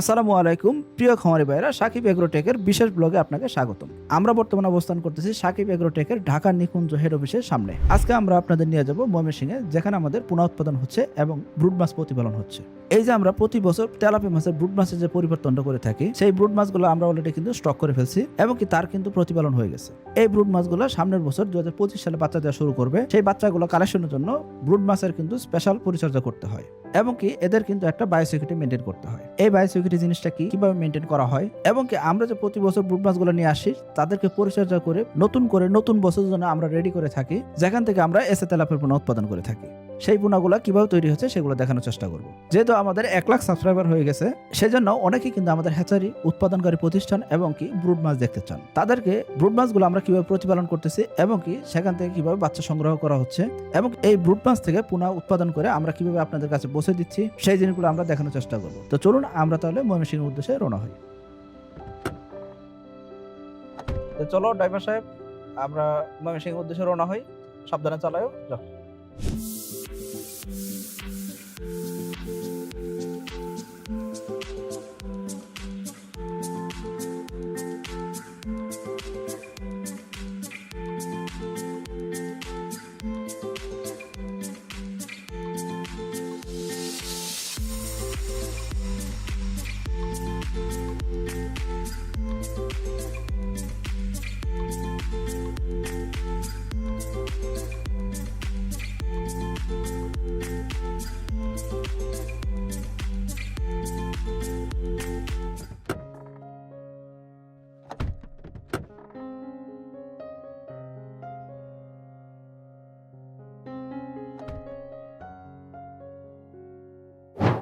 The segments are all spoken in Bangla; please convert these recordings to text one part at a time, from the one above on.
আসসালামু আলাইকুম, প্রিয় খামারি ভাইরা সাকিব এগ্রোটেকের বিশেষ ব্লগে আপনাকে স্বাগতম। আমরা বর্তমানে অবস্থান করতেছি সাকিব এগ্রোটেকের ঢাকা নিকুঞ্জ হেড অফিসের সামনে। আজকে আমরা আপনাদের নিয়ে যাব ময়মনসিংহে, যেখানে আমাদের পুনা উৎপাদন হচ্ছে এবং ব্রুড মাছ প্রতিপালন হচ্ছে। এই যে আমরা প্রতি বছর তেলাপি মাছের ব্রুড মাছের যে পরিবর্তনটা করে থাকি, সেই ব্রুড মাছগুলো আমরা অলরেডি কিন্তু স্টক করে ফেলছি এবং কি তার কিন্তু প্রতিপালন হয়ে গেছে। এই ব্রুড মাছগুলো সামনের বছর দু হাজার পঁচিশ সালে বাচ্চা দেওয়া শুরু করবে। সেই বাচ্চাগুলো কালেকশনের জন্য ব্রুড মাছের কিন্তু স্পেশাল পরিচর্যা করতে হয়। এবং কি এদের কিন্তু একটা বায়োসিকিউরিটি মেনটেন করতে হয়। এই বায়োসিকিউরিটি জিনিসটা কি? কীভাবে মেনটেন করা হয়? এবং কি আমরা যে প্রতি বছর ব্রুড মাছগুলো নিয়ে আসি, তাদেরকে পরিচর্যা করে নতুন করে নতুন বছরের জন্য আমরা রেডি করে থাকি, যেখান থেকে আমরা এসে তেলাপের পণ্য উৎপাদন করে থাকি। সেই পোনাগুলো কীভাবে তৈরি হচ্ছে সেগুলো দেখানোর চেষ্টা করব। যেহেতু আমাদের এক লাখ সাবস্ক্রাইবার হয়ে গেছে, সেজন্য অনেকেই কিন্তু আমাদের হ্যাচারি উৎপাদনকারী প্রতিষ্ঠান এবং কি ব্রুড মাছ দেখতে চান। তাদেরকে ব্রুড মাছগুলো আমরা কীভাবে প্রতিপালন করতেছি এবং কি সেখান থেকে কীভাবে বাচ্চা সংগ্রহ করা হচ্ছে এবং এই ব্রুড মাছ থেকে পুনা উৎপাদন করে আমরা কীভাবে আপনাদের কাছে পৌঁছে দিচ্ছি, সেই জিনিসগুলো আমরা দেখানোর চেষ্টা করব। তো চলুন আমরা তাহলে ময়মনসিংহের উদ্দেশ্যে রওনা হই। চলো ড্রাইভার সাহেব, আমরা ময়মনসিংহের উদ্দেশ্যে রওনা হই। সাবধানে চালাও যাও।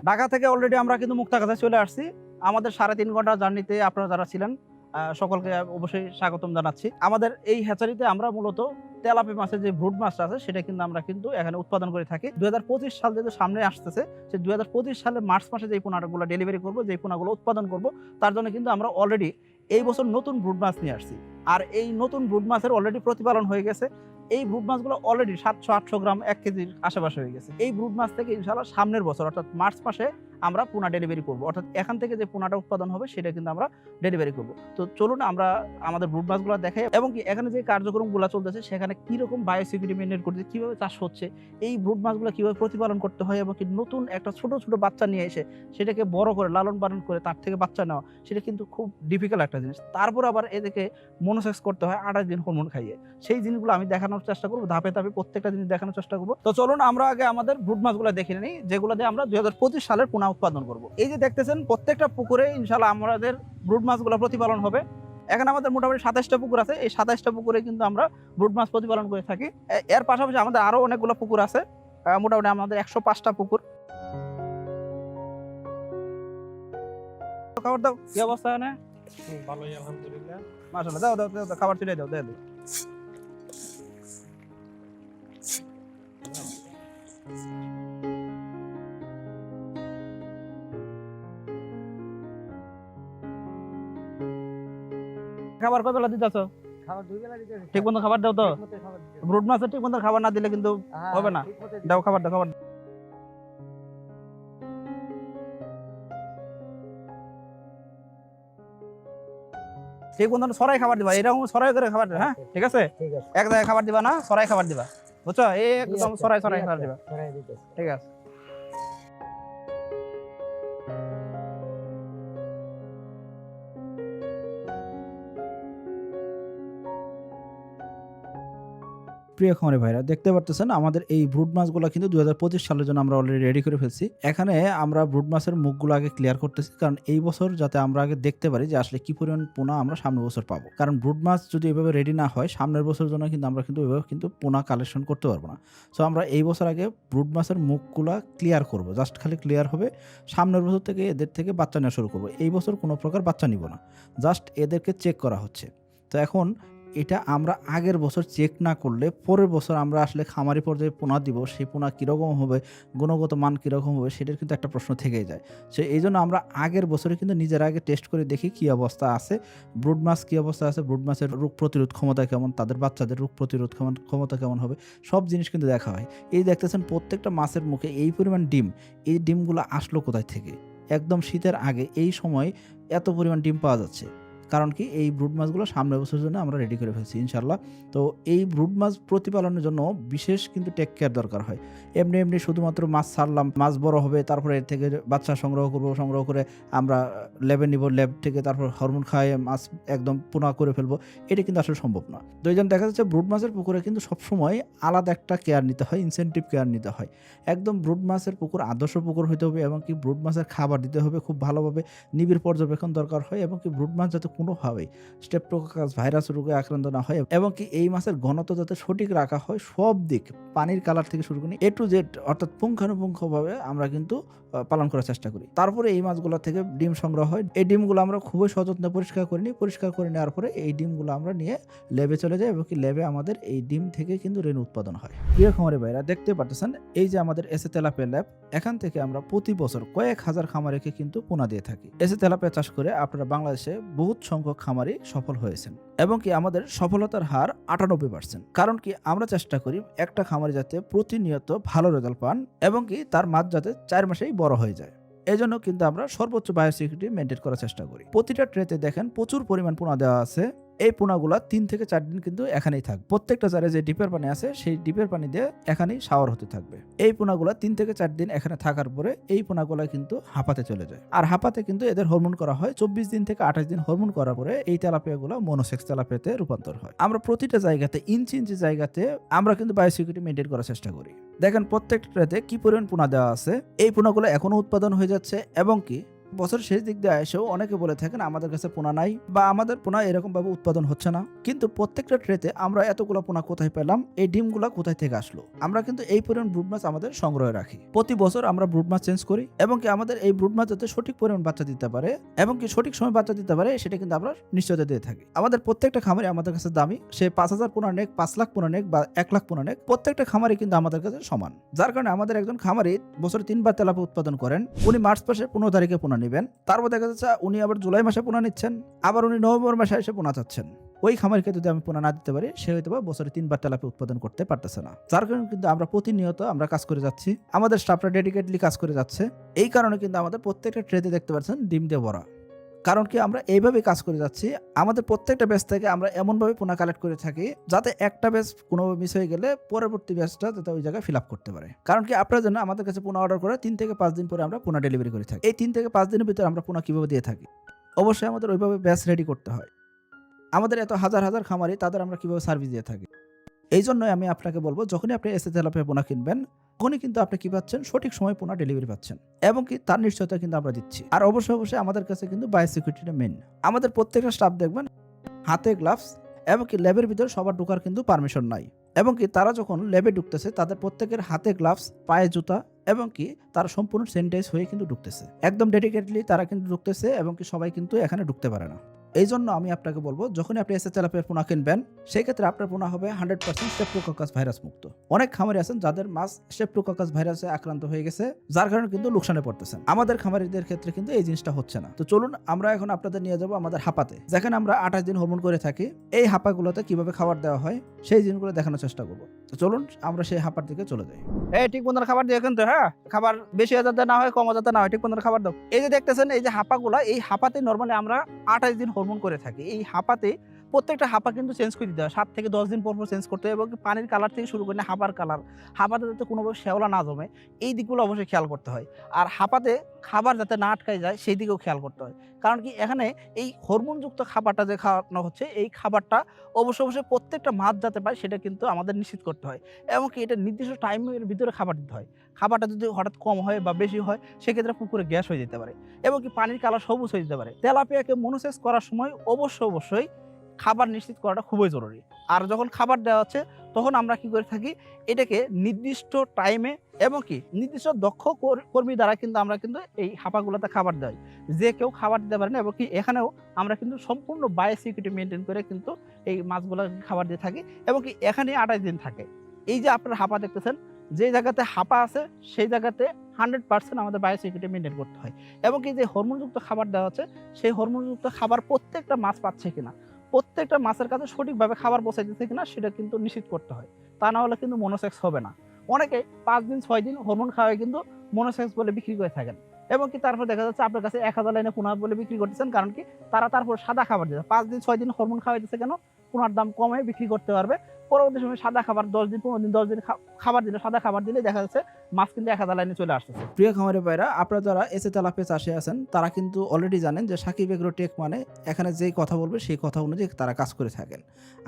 ঢাকা থেকে অলরেডি আমরা কিন্তু মুক্তাগাছা চলে আসছি। আমাদের সাড়ে তিন ঘণ্টা জার্নিতে আপনারা যারা ছিলেন সকলকে অবশ্যই স্বাগতম জানাচ্ছি। আমাদের এই হ্যাচারিতে আমরা মূলত তেলাপি মাছের যে ব্রুড মাছটা আছে, সেটা কিন্তু আমরা কিন্তু এখানে উৎপাদন করে থাকি। দুই হাজার পঁচিশ সাল যেহেতু সামনে আসতেছে হাজার পঁচিশ সালে মার্চ মাসে যে পোনাগুলো ডেলিভারি করব, যে পোনাগুলো উৎপাদন করব, তার জন্য কিন্তু আমরা অলরেডি এই বছর নতুন ব্রুড মাছ নিয়ে আসছি। আর এই নতুন ব্রুড মাছের অলরেডি প্রতিপালন হয়ে গেছে এই ব্রুড মাছগুলো অলরেডি সাতশো আটশো গ্রাম এক কেজির আশেপাশে হয়ে গেছে। এই ব্রুড মাছ থেকে ইনশাল্লাহ সামনের বছর, অর্থাৎ মার্চ মাসে আমরা পোনা ডেলিভারি করব। অর্থাৎ এখান থেকে যে পোনাটা উৎপাদন হবে, সেটা কিন্তু আমরা ডেলিভারি করব। তো চলুন আমরা আমাদের ব্রুড মাছগুলো দেখাই। এবং কি এখানে যে কার্যক্রমগুলো চলতেছে, সেখানে কীরকম বায়োসিকিউরিটি মেনটেন করছে কীভাবে চাষ হচ্ছে, এই ব্রুড মাছগুলো কীভাবে প্রতিপালন করতে হয় এবং কি নতুন একটা ছোট ছোট বাচ্চা নিয়ে এসে সেটাকে বড় করে, লালন পালন করে তার থেকে বাচ্চা নেওয়া, সেটা কিন্তু খুব ডিফিকাল্ট একটা জিনিস। তারপর আবার এদেরকে মনোসেক্স করতে হয়, আঠাশ দিন হরমোন খাইয়ে। সেই জিনিসগুলো আমি দেখানোর চেষ্টা করব, ধাপে ধাপে প্রত্যেকটা জিনিস দেখানোর চেষ্টা করব। তো চলুন আমরা আগে আমাদের ব্রুড মাছগুলো দেখে নিই, যেগুলো দিয়ে আমরা দু হাজার পঁচিশ সালের পোনা উৎপাদন করব। এই যে দেখতেছেন প্রত্যেকটা পুকুরে ইনশাল্লাহ আমাদের ব্রুড মাছগুলো প্রতিপালন হবে। এখানে আমাদের মোটামুটি সাতাশটা পুকুর আছে। এই সাতাশটা পুকুরে কিন্তু আমরা ব্রুড মাছ প্রতিপালন করে থাকি। এর পাশাপাশি আমাদের আরও অনেকগুলো পুকুর আছে। মোটামুটি আমাদের একশো পাঁচটা পুকুর। খাবার দাও। কি অবস্থা ভালোই আলহামদুলিল্লাহ। দাও দাও দাও খাবার তুলে দাও দাও খাবার কয় বেলা দিতেছ? ঠিক মতো খাবার দাও তো। ব্রুড মাছের ঠিক মতো খাবার না দিলে কিন্তু হ্যাঁ, হবে না। দাও খাবার দাও খাবার। ঠিক সরাই খাবার দিবা এরকম সরাই করে খাবার দিবা হ্যাঁ? ঠিক আছে? এক জায়গায় খাবার দিবা না সরাই খাবার দিবা। বুঝছ? একদম সরাই সরাই ঠিক খাবার দিবা। ঠিক আছে। প্রিয় খামারি ভাইরা, দেখতে পারতেছেন আমাদের এই ব্রুড মাছগুলো কিন্তু দু হাজার পঁচিশ সালের জন্য আমরা অলরেডি রেডি করে ফেলছি। এখানে আমরা ব্রুড মাছের মুখগুলো আগে ক্লিয়ার করতেছি, কারণ এই বছর যাতে আমরা আগে দেখতে পারি যে আসলে কি পরিমাণ পোনা আমরা সামনের বছর পাবো। কারণ ব্রুড মাছ যদি এভাবে রেডি না হয়, সামনের বছরের জন্য কিন্তু আমরা কিন্তু এভাবে কিন্তু পোনা কালেকশন করতে পারব না। সো আমরা এই বছর আগে ব্রুড মাছের মুখগুলো ক্লিয়ার করব জাস্ট খালি ক্লিয়ার হবে সামনের বছর থেকে এদের থেকে বাচ্চা নেওয়া শুরু করব। এই বছর কোনো প্রকার বাচ্চা নিব না জাস্ট এদেরকে চেক করা হচ্ছে। তো এখন এটা আমরা আগের বছর চেক না করলে পরের বছর আমরা আসলে খামারি পর্যায়ে পোনা দিব, সেই পোনা কীরকম হবে, গুণগত মান কীরকম হবে, সেটার কিন্তু একটা প্রশ্ন থেকেই যায়। সে এই জন্য আমরা আগের বছরে কিন্তু নিজের আগে টেস্ট করে দেখি কী অবস্থা আছে ব্রুড মাছ কী অবস্থা আছে ব্রুড মাছের রোগ প্রতিরোধ ক্ষমতা কেমন, তাদের বাচ্চাদের রোগ প্রতিরোধ ক্ষমতা কেমন হবে, সব জিনিস কিন্তু দেখা হয়। এই দেখতেছেন প্রত্যেকটা মাছের মুখে এই পরিমাণ ডিম, এই ডিমগুলো আসলো কোথায় থেকে? একদম শীতের আগে, এই সময় এত পরিমাণ ডিম পাওয়া যাচ্ছে। কারণ কি এই ব্রুড মাছগুলো সামনের বছরের জন্য আমরা রেডি করে ফেলছি ইনশাল্লাহ তো এই ব্রুড মাছ প্রতিপালনের জন্য বিশেষ কিন্তু টেক কেয়ার দরকার হয়। এমনি এমনি শুধুমাত্র মাছ ছাড়লাম, মাছ বড় হবে, তারপরে এর থেকে বাচ্চা সংগ্রহ করব, সংগ্রহ করে আমরা ল্যাবে নিব ল্যাব থেকে তারপর হরমোন খাইয়ে মাছ একদম পোনা করে ফেলব। এটা কিন্তু আসলে সম্ভব না। তো এই জন্য দেখা যাচ্ছে ব্রুড মাছের পুকুরে কিন্তু সবসময় আলাদা একটা কেয়ার নিতে হয় ইনসেন্টিভ কেয়ার নিতে হয়। একদম ব্রুড মাছের পুকুর আদর্শ পুকুর হতে হবে, এবং কি ব্রুড মাছের খাবার দিতে হবে খুব ভালোভাবে। নিবিড় পর্যবেক্ষণ দরকার হয়, এবং কি ব্রুড মাছ যাতে কোনোভাবেই স্টেপ্টোকাস ভাইরাস রোগে আক্রান্ত না হয় এবং কি এই মাছের ঘনত্ব যাতে সঠিক রাখা হয় সব দিক পানির কালার থেকে শুরু করে এ টু জেড অর্থাৎ পুঙ্খানুপুঙ্খভাবে আমরা কিন্তু পালন করার চেষ্টা করি। তারপরে এই মাছগুলো থেকে ডিম সংগ্রহ হয়। এই ডিমগুলো আমরা খুবই সযত্নে পরিষ্কার করে নিই পরিষ্কার করে নেওয়ার পরে এই ডিমগুলো আমরা নিয়ে ল্যাবে চলে যাই এবং কি ল্যাবে আমাদের এই ডিম থেকে কিন্তু রেণু উৎপাদন হয়। প্রিয় খামারি ভাইরা, দেখতে পাচ্ছেন এই যে আমাদের এসে তেলাপিয়া ল্যাব, এখান থেকে আমরা প্রতি বছর কয়েক হাজার খামারিকে কিন্তু পোনা দিয়ে থাকি। এসে তেলাপিয়া চাষ করে আপনারা বাংলাদেশে বহুত সংখ্যক খামারি সফল হয়েছেন এবং কি আমাদের সফলতার হার আটানব্বই পার্সেন্ট কারণ কি আমরা চেষ্টা করি একটা খামারি যাতে প্রতিনিয়ত ভালো রেজাল্ট পান এবং কি তার মাছ যাতে চার মাসেই বড় হয়ে যায়। এজন্য কিন্তু আমরা সর্বোচ্চ বায়োসিকিউরিটি মেনটেন করার চেষ্টা করি। প্রতিটা ট্রেতে দেখেন প্রচুর পরিমাণ পোনা দেওয়া আছে। এই পোনাগুলো তিন থেকে চার দিন কিন্তু এখানেই থাকবে প্রত্যেকটা জারে যে ডিপের পানি আছে, সেই ডিপের পানি দিয়ে এখানেই শাওয়ার হতে থাকবে। এই পোনাগুলা তিন থেকে চার দিন এখানে থাকার পরে এই পোনাগুলো কিন্তু হাঁপাতে চলে যায়। আর হাঁপাতে কিন্তু এদের হরমোন করা হয় চব্বিশ দিন থেকে আঠাশ দিন হরমোন করার পরে এই তেলাপিয়াগুলো মনোসেক্স তেলাপিয়াতে রূপান্তর হয়। আমরা প্রতিটা জায়গাতে, ইঞ্চি ইঞ্চি জায়গাতে আমরা কিন্তু বায়োসিকিউরিটি মেনটেন করার চেষ্টা করি। দেখেন প্রত্যেকটাতে কি পরিমাণ পোনা দেওয়া আছে? এই পোনাগুলো এখনও উৎপাদন হয়ে যাচ্ছে এবং কি বছর শেষ দিক দিয়ে এসেও অনেকে বলে থাকেন, আমাদের কাছে পোনা নাই বা আমাদের পোনা এরকম ভাবে উৎপাদন হচ্ছে না। কিন্তু প্রত্যেকটা ট্রেতে আমরা এতগুলো পোনা কোথায় পেলাম, এই ডিমগুলো কোথায় থেকে আসলো? আমরা কিন্তু এই পরিমাণ ব্রুড মাছ আমাদের সংগ্রহে রাখি। প্রতি বছর আমরা ব্রুড মাছ চেঞ্জ করি এবং কি আমাদের এই ব্রুড মাছ যাতে সঠিক পরিমাণ বাচ্চা দিতে পারে এবং কি সঠিক সময় বাচ্চা দিতে পারে, সেটা কিন্তু আমরা নিশ্চয়তা দিয়ে থাকি। আমাদের প্রত্যেকটা খামারে আমাদের কাছে দামি। সে পাঁচ হাজার পোনা নেক, পাঁচ লাখ পোনা নেক বা এক লাখ পোনা নেক, প্রত্যেকটা খামারে কিন্তু আমাদের কাছে সমান। যার কারণে আমাদের একজন খামারি বছরে তিনবার তেলাপি উৎপাদন করেন। উনি মার্চ মাসের পনেরো তারিখে পোনা নেবেন। তারপর দেখা যাচ্ছে উনি আবার জুলাই মাসে পোনা নিচ্ছেন, আবার উনি নভেম্বর মাসে এসে পোনা চাচ্ছেন। ওই খামারকে যদি আমি পোনা না দিতে পারি, সে হয়তো বছরে তিনবার তেলাপি উৎপাদন করতে পারতেছে না। যার কারণে কিন্তু আমরা প্রতিনিয়ত আমরা কাজ করে যাচ্ছি। আমাদের স্টাফরা ডেডিকেটলি কাজ করে যাচ্ছে। এই কারণে কিন্তু আমাদের প্রত্যেকটা ট্রেতে দেখতে পাচ্ছেন ডিম দিয়ে ভরা। কারণ কি আমরা এইভাবে কাজ করে যাচ্ছি, আমাদের প্রত্যেকটা ব্যাচ থেকে আমরা এমনভাবে পোনা কালেক্ট করে থাকি যাতে একটা ব্যাচ কোনোভাবে মিস হয়ে গেলে পরবর্তী ব্যাচটা যাতে ওই জায়গায় ফিল আপ করতে পারে। কারণ কি আপনার জন্য আমাদের কাছে পোনা অর্ডার করে তিন থেকে পাঁচ দিন পরে আমরা পোনা ডেলিভারি করে থাকি। এই তিন থেকে পাঁচ দিনের ভিতরে আমরা পোনা কীভাবে দিয়ে থাকি? অবশ্যই আমাদের ওইভাবে ব্যাচ রেডি করতে হয়। আমাদের এত হাজার হাজার খামারি, তাদের আমরা কীভাবে সার্ভিস দিয়ে থাকি? এই জন্যই আমি আপনাকে বলব, যখনই আপনি এসে তেলাপিয়া পোনা কিনবেন, তখনই কিন্তু আপনি কি পাচ্ছেন? সঠিক সময় পোনা ডেলিভারি পাচ্ছেন। এবং কি তার নিশ্চয়তা কিন্তু আমরা দিচ্ছি। আর অবশ্যই অবশ্যই আমাদের কাছে কিন্তু বায়োসিকিউরিটিটা মেন আমাদের প্রত্যেকটা স্টাফ দেখবেন, হাতে গ্লাভস এবং কি ল্যাবের ভিতরে সবার ঢোকার কিন্তু পারমিশন নাই। এবং কি তারা যখন ল্যাবে ঢুকতেছে, তাদের প্রত্যেকের হাতে গ্লাভস পায়ে জুতা এবং কি তারা সম্পূর্ণ স্যানিটাইজ হয়ে কিন্তু ঢুকতেছে। একদম ডেডিকেটলি তারা কিন্তু ঢুকতেছে এবং কি সবাই কিন্তু এখানে ঢুকতে পারে না। এই জন্য আমি আপনাকে বলব, যখনই আপনি এসে তেলাপিয়ার পোনা কিনবেন সেই ক্ষেত্রে আপনার পোনা হবে হান্ড্রেড পার্সেন্ট স্টেপ্টোকাকাস ভাইরাস মুক্ত। অনেক খামারি আছেন যাদের মাছ স্টেপ্টোকাকাস ভাইরাসে আক্রান্ত হয়ে গেছে, যার কারণে কিন্তু লোকসানে পড়তেছেন। আমাদের খামারিদের ক্ষেত্রে কিন্তু এই জিনিসটা হচ্ছে না। তো চলুন আমরা এখন আপনাদের নিয়ে যাব আমাদের হাপাতে, যেখানে আমরা আঠাশ দিন হরমোন করে থাকি। এই হাপাগুলোতে কীভাবে খাবার দেওয়া হয়, সেই জিনিসগুলো দেখানোর চেষ্টা করব। তো চলুন আমরা সেই হাপার দিকে চলে যাই। এই ঠিক মতন খাবার দিয়ে কিন্তু হ্যাঁ? খাবার বেশি যাতে না হয়, কম যাতে না হয়, ঠিক মতন খাবার দাও। এই যে দেখতেছেন, এই যে হাপাগুলা, এই হাপাতে নর্মালি আমরা আঠাশ দিন হরমোন করে থাকে। এই হাপাতে প্রত্যেকটা হাপা কিন্তু চেঞ্জ করে দিতে হয়। সাত থেকে দশ দিন পর পর চেঞ্জ করতে হয় এবং পানির কালার থেকে শুরু করে হাপার কালার হাপাতে যাতে কোনোভাবে শ্যাওলা না জমে, এই দিকগুলো অবশ্যই খেয়াল করতে হয়। আর হাপাতে খাবার যাতে না আটকায় যায়, সেই দিকেও খেয়াল করতে হয়। কারণ কি এখানে এই হরমোনযুক্ত খাবারটা যে খাওয়ানো হচ্ছে, এই খাবারটা অবশ্যই অবশ্যই প্রত্যেকটা মাছ যাতে পায়, সেটা কিন্তু আমাদের নিশ্চিত করতে হয়। এমনকি এটা নির্দিষ্ট টাইমের ভিতরে খাবার দিতে হয়। খাবারটা যদি হঠাৎ কম হয় বা বেশি হয়, সেক্ষেত্রে পুকুরে গ্যাস হয়ে যেতে পারে। এবং কি পানির কালার সবুজ হয়ে যেতে পারে। তেলাপিয়াকে মনোসেস করার সময় অবশ্যই অবশ্যই খাবার নিশ্চিত করাটা খুবই জরুরি। আর যখন খাবার দেওয়া হচ্ছে, তখন আমরা কি করে থাকি, এটাকে নির্দিষ্ট টাইমে এবং কি, নির্দিষ্ট দক্ষ কর- কর্মী দ্বারা কিন্তু আমরা কিন্তু এই হাঁপাগুলোতে খাবার দেয় যে কেউ খাবার দিতে পারে না এবং কি এখানেও আমরা কিন্তু সম্পূর্ণ বায়োসিকিউরিটি মেনটেন করে কিন্তু এই মাছগুলো খাবার দিয়ে থাকি এবং কি এখানে আঠাশ দিন থাকে। এই যে আপনার হাঁপা দেখতেছেন, যে জায়গাতে হাঁপা আছে, সেই জায়গাতে হান্ড্রেড পার্সেন্ট আমাদের বায়োসিকিউরিটি মেনটেন করতে হয়। এবং কি যে হরমোনযুক্ত খাবার দেওয়া হচ্ছে, সেই হরমোনযুক্ত খাবার প্রত্যেকটা মাছ পাচ্ছে কিনা প্রত্যেকটা মাছের কাছে সঠিকভাবে খাবার পৌঁছাইতেছে কিনা সেটা কিন্তু নিশ্চিত করতে হয়। তা না হলে কিন্তু মনোসেক্স হবে না। অনেকে পাঁচ দিন, ছয় দিন হরমোন খাওয়ায় কিন্তু মনোসেক্স বলে বিক্রি করে থাকেন। এবং কি তারপর দেখা যাচ্ছে আপনার কাছে এক হাজার লাইনে পোনা বলে বিক্রি করতেছেন, কারণ কি তারা তারপর সাদা খাবার দিচ্ছে পাঁচ দিন, ছয় দিন হরমোন খাওয়াই খাওয়াইতেছে কেন? পুনার দাম কমে বিক্রি করতে পারবে। পরবর্তী সময় সাদা খাবার দশ দিন, পনেরো দিন, দশ দিন খাবার দিলে, সাদা খাবার দিলে দেখা যাচ্ছে মাছ কিন্তু এক হাজার লাইনে চলে আসতেছে। প্রিয় খামারি ভাইরা, আপনারা যারা এসে তেলাপে চাষে আছেন, তারা কিন্তু অলরেডি জানেন যে সাকিব এগ্রো টেক মানে এখানে যেই কথা বলবে, সেই কথা অনুযায়ী তারা কাজ করে থাকেন।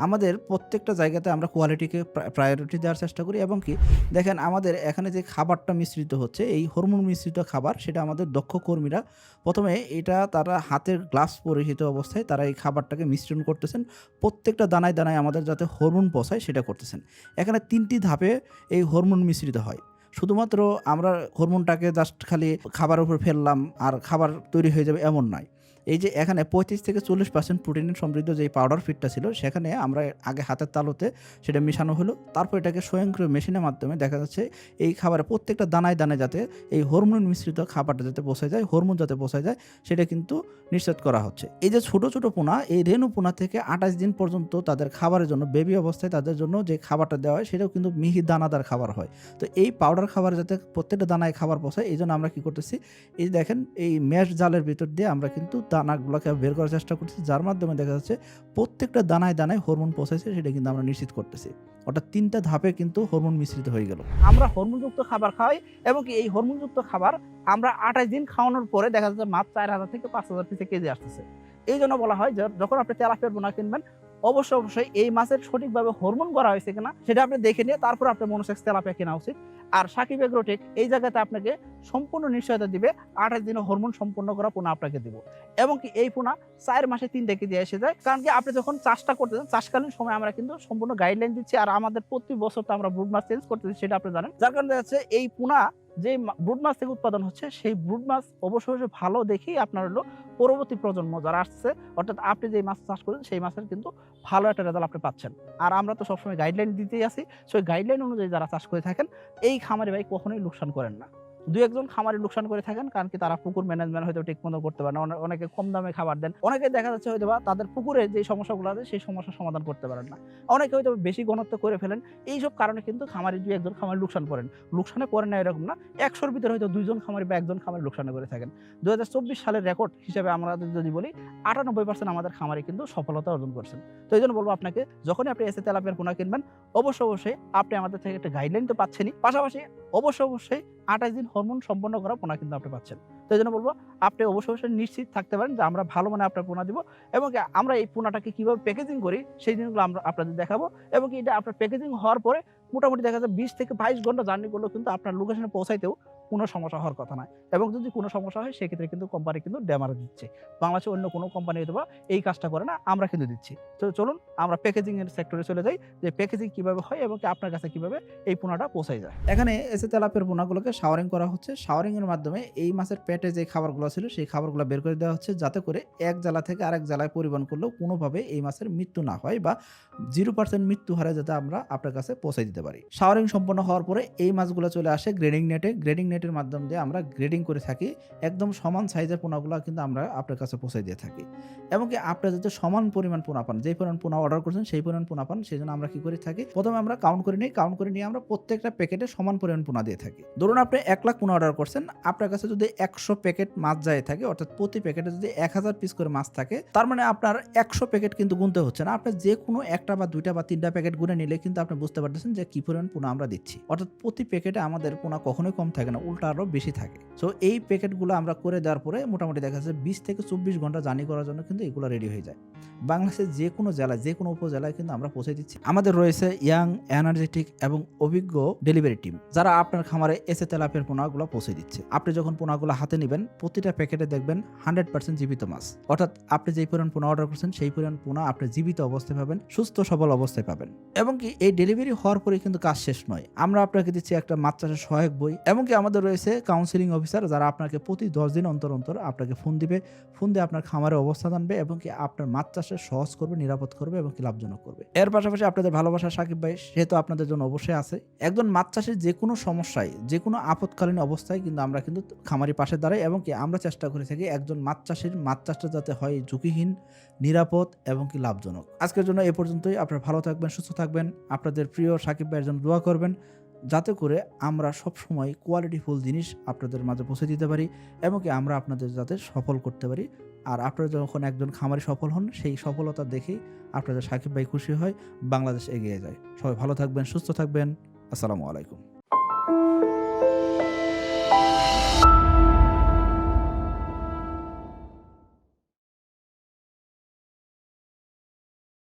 আমাদের প্রত্যেকটা জায়গাতে আমরা কোয়ালিটিকে প্রায়োরিটি দেওয়ার চেষ্টা করি এবং কি, দেখেন আমাদের এখানে যে খাবারটা মিশ্রিত হচ্ছে, এই হরমোন মিশ্রিত খাবার, সেটা আমাদের দক্ষ কর্মীরা প্রথমে এটা তারা হাতের গ্লাভস পরিহিত অবস্থায় তারা এই খাবারটাকে মিশ্রণ করতেছেন। প্রত্যেকটা দানায় দানায় আমাদের যাতে হরমোন পচায়, সেটা করতেছেন। এখানে তিনটি ধাপে এই হরমোন মিশ্রিত হয়। শুধুমাত্র আমরা হরমোনটাকে জাস্ট খালি খাবার উপর ফেললাম আর খাবার তৈরি হয়ে যাবে এমন নয়। এই যে এখানে পঁয়ত্রিশ থেকে চল্লিশ পার্সেন্ট প্রোটিনের সমৃদ্ধ যে পাউডার ফিটটা ছিল, সেখানে আমরা আগে হাতের তালুতে সেটা মেশানো হলো। তারপর এটাকে স্বয়ংক্রিয় মেশিনের মাধ্যমে দেখা যাচ্ছে এই খাবারের প্রত্যেকটা দানায় দানায় যাতে এই হরমোন মিশ্রিত খাবারটা যাতে পৌঁছে যায় হরমোন যাতে পৌঁছে যায়, সেটা কিন্তু নিশ্চিত করা হচ্ছে। এই যে ছোট ছোট পোনা, এই রেণু পোনা থেকে আঠাশ দিন পর্যন্ত তাদের খাবারের জন্য বেবি অবস্থায় তাদের জন্য যে খাবারটা দেওয়া হয়, সেটাও কিন্তু মিহি দানাদার খাবার হয়। তো এই পাউডার খাবার যাতে প্রত্যেকটা দানায় খাবার পৌঁছায়, এই জন্য আমরা কি করতেছি, এই দেখেন এই ম্যাশ জালের ভিতর দিয়ে আমরা কিন্তু দানাগুলোকে বের করার চেষ্টা করতেছি, যার মাধ্যমে দেখা যাচ্ছে প্রত্যেকটা দানায় দানায় হরমোন পৌঁছাইছে সেটা কিন্তু আমরা নিশ্চিত করতেছি। অর্থাৎ তিনটা ধাপে কিন্তু হরমোন মিশ্রিত হয়ে গেল। আমরা হরমোনযুক্ত খাবার খাই এবং কি এই হরমোনযুক্ত খাবার আমরা আঠাশ দিন খাওয়ানোর পরে দেখা যাচ্ছে মাছ চার হাজার থেকে পাঁচ হাজার পিসে কেজি আসতেছে। এই জন্য বলা হয় যে যখন আপনি তেলাপিয়ার বোনা কিনবেন, অবশ্যই অবশ্যই এই মাছের সঠিকভাবে হরমোন করা হয়েছে কিনা, সেটা আপনি দেখে নিয়ে তারপর আপনার মনোসেক্স তেলাপিয়া কেনা উচিত। আর সাকিব এগ্রোটেক এই জায়গাতে আপনাকে সম্পূর্ণ নিশ্চয়তা দিবে, আঠাশ দিনে হরমোন সম্পূর্ণ করা পোনা আপনাকে দিব। এবং কি এই পোনা চার মাসে তিন থেকে দিয়ে এসে যায়। কারণ কি আপনি যখন চাষটা করতেছেন চাষকালীন সময় আমরা কিন্তু সম্পূর্ণ গাইডলাইন দিচ্ছি আর আমাদের প্রতি বছর তো আমরা ব্রুড মাছ চেঞ্জ করতেছি, সেটা আপনি জানেন। যার কারণে দেখা এই পোনা যে ব্রুড মাছ থেকে উৎপাদন হচ্ছে, সেই ব্রুড মাছ অবশ্যই অবশ্যই ভালো দেখেই আপনার হলো পরবর্তী প্রজন্ম যারা আসছে, অর্থাৎ আপনি যে মাছ চাষ করেন, সেই মাছের কিন্তু ভালো একটা রেজাল্ট আপনি পাচ্ছেন। আর আমরা তো সবসময় গাইডলাইন দিতেই আছি সেই গাইডলাইন অনুযায়ী যারা চাষ করে থাকেন এই খামারি ভাই কখনোই লোকসান করেন না। দু একজন খামারি লোকসান করে থাকেন, কারণ কি তারা পুকুর ম্যানেজমেন্ট হয়তো ঠিক মতো করতে পারে না। অনে- অনেকে কম দামে খাবার দেন। অনেকে দেখা যাচ্ছে হয়তো বা তাদের পুকুরে যে সমস্যাগুলো আছে, সেই সমস্যার সমাধান করতে পারেন না। অনেকে হয়তো বেশি ঘনত্ব করে ফেলেন। এইসব কারণে কিন্তু খামারি দু একজন খামারি লোকসান করেন। লোকসানে পড়েন না এরকম না। একশোর ভিতরে হয়তো দুইজন খামারি বা একজন খামারি লোকসানে করে থাকেন। দু হাজার চব্বিশ সালের রেকর্ড হিসেবে আমরা যদি বলি, আটানব্বই পার্সেন্ট আমাদের খামারি কিন্তু সফলতা অর্জন করছেন। তো এই জন্য বলব আপনাকে, যখনই আপনি এসে তেলাপিয়ার পোনা কিনবেন, অবশ্যই অবশ্যই আপনি আমাদের থেকে একটা গাইডলাইন তো পাচ্ছেনই। পাশাপাশি অবশ্যই অবশ্যই আঠাশ দিন হরমোন সম্পন্ন করা পোনা কিন্তু আপনি পাচ্ছেন। তো জন্য বলব, আপনি অবশ্যই অবশ্যই নিশ্চিত থাকতে পারেন যে আমরা ভালো মানে আপনার পোনা দিব এবং আমরা এই পোনাটাকে কীভাবে প্যাকেজিং করি, সেই জিনিসগুলো আমরা আপনাদের দেখাবো এবং এটা আপনার প্যাকেজিং হওয়ার পরে মোটামুটি দেখা যায় বিশ থেকে বাইশ ঘণ্টা জার্নি করলেও কিন্তু আপনার লোকেশনে পৌঁছাইতেও কোনো সমস্যা হওয়ার কথা নয়। এবং যদি কোনো সমস্যা হয়, সেক্ষেত্রে কিন্তু কোম্পানি কিন্তু ড্যামারে দিচ্ছে। বাংলাদেশে অন্য কোনো কোম্পানি হয়তো এই কাজটা করে না, আমরা কিন্তু দিচ্ছি। তো চলুন, আমরা প্যাকেজিং এর সেক্টরে চলে যাই, যে প্যাকেজিং কীভাবে হয় এবং আপনার কাছে কীভাবে এই পোনাটা পৌঁছায় যায়। এখানে এসে তেলাপের পোনাগুলোকে শাওয়ারিং করা হচ্ছে। শাওয়ারিং এর মাধ্যমে এই মাছের পেটে যে খাবারগুলো ছিল, সেই খাবারগুলো বের করে দেওয়া হচ্ছে, যাতে করে এক জেলা থেকে আরেক জেলায় পরিবহন করলেও কোনোভাবে এই মাছের মৃত্যু না হয় বা জিরো পার্সেন্ট মৃত্যু হারে যাতে আমরা আপনার কাছে পৌঁছে দিতে পারি। শাওয়ারিং সম্পন্ন হওয়ার পরে এই মাছগুলো চলে আসে গ্রেডিং নেটে। গ্রেডিং নেটের মাধ্যম দিয়ে আমরা গ্রেডিং করে থাকি, একদম সমান সাইজের পোনাগুলো কিন্তু আমরা আপনার কাছে পৌঁছে দিয়ে থাকি। এবং কি আপনার যাতে সমান পরিমাণ পোনা পান, যেই পরিমাণ পোনা অর্ডার করছেন, সেই পরিমাণ পোনা পান সেই জন্য আমরা কি করে থাকি? প্রথমে আমরা কাউন্ট করে নিই কাউন্ট করে নিয়ে আমরা প্রত্যেকটা প্যাকেটে সমান পরিমাণ পোনা দিয়ে থাকি। ধরুন আপনি এক লাখ পোনা অর্ডার করছেন, আপনার কাছে যদি একশো প্যাকেট মাছ যায় থাকে, অর্থাৎ প্রতি প্যাকেটে যদি এক হাজার পিস করে মাছ থাকে, তার মানে আপনার একশো প্যাকেট কিন্তু গুনতে হচ্ছে না। আপনার যে কোনো একটা বা দুইটা বা তিনটা প্যাকেট গুনে নিলে কিন্তু আপনি বুঝতে পারতেছেন যে কি পরিমাণ পোনা আমরা দিচ্ছি। অর্থাৎ প্রতি প্যাকেটে আমাদের পোনা কখনোই কম থাকে না। উল্টা আরও বেশি থাকে। সো এই প্যাকেটগুলো আমরা করে দেওয়ার পরে মোটামুটি দেখা যাচ্ছে বিশ থেকে চব্বিশ ঘণ্টা জার্নি করার জন্য কিন্তু এগুলো রেডি হয়ে যায়। বাংলাদেশের যে কোনো জেলায়, যে কোনো উপজেলায় কিন্তু আমরা পৌঁছে দিচ্ছি। আমাদের রয়েছে ইয়াং এনার্জেটিক এবং অভিজ্ঞ ডেলিভারি টিম যারা আপনার খামারে এসে তেলাপের পোনাগুলো পৌঁছে দিচ্ছে। আপনি যখন পোনাগুলো হাতে নেবেন, প্রতিটা প্যাকেটে দেখবেন হান্ড্রেড পার্সেন্ট জীবিত মাছ। অর্থাৎ আপনি যেই পরিমাণ পোনা অর্ডার করছেন, সেই পরিমাণ পোনা আপনি জীবিত অবস্থায় পাবেন, সুস্থ, সবল অবস্থায় পাবেন। এবং কি, এই ডেলিভারি হওয়ার পরে কিন্তু কাজ শেষ নয়। আমরা আপনাকে দিচ্ছি একটা মাছ চাষের সহায়ক বই, এবং কি আমাদের রয়েছে কাউন্সিলিং অফিসার যারা আপনাকে প্রতি দশ দিন অন্তর অন্তর আপনাকে ফোন দিবে। ফোন দিয়ে আপনার খামারের অবস্থা জানবে এবং কি আপনার মাছ চাষে সহজ করবে, নিরাপদ করবে এবং কি লাভজনক করবে। এর পাশাপাশি আপনাদের ভালোবাসা সাকিব ভাই, সে তো আপনাদের জন্য অবশ্যই আছে। একজন মাছ চাষের যে কোনো সমস্যায় যে কোনো আপৎকালীন অবস্থায় কিন্তু আমরা কিন্তু খামারি পাশে দাঁড়াই এবং কি আমরা চেষ্টা করে থাকি একজন মাছ চাষির, মাছ চাষটা যাতে হয় ঝুঁকিহীন, নিরাপদ এবং কি লাভজনক। আজকের জন্য এ পর্যন্তই। আপনারা ভালো থাকবেন, সুস্থ থাকবেন। আপনাদের প্রিয় সাকিব ভাইয়ের জন্য দোয়া করবেন। যাতে করে আমরা সব সময় কোয়ালিটিফুল জিনিস আপনাদের মাঝে পৌঁছে দিতে পারি এবং কি আমরা আপনাদের যাতে সফল করতে পারি। আর আপনারা যখন একজন খামারি সফল হন, সেই সফলতা দেখেই আপনাদের সাকিব ভাই খুশি হয়, বাংলাদেশ এগিয়ে যায়। সবাই ভালো থাকবেন, সুস্থ থাকবেন। আসসালামু আলাইকুম।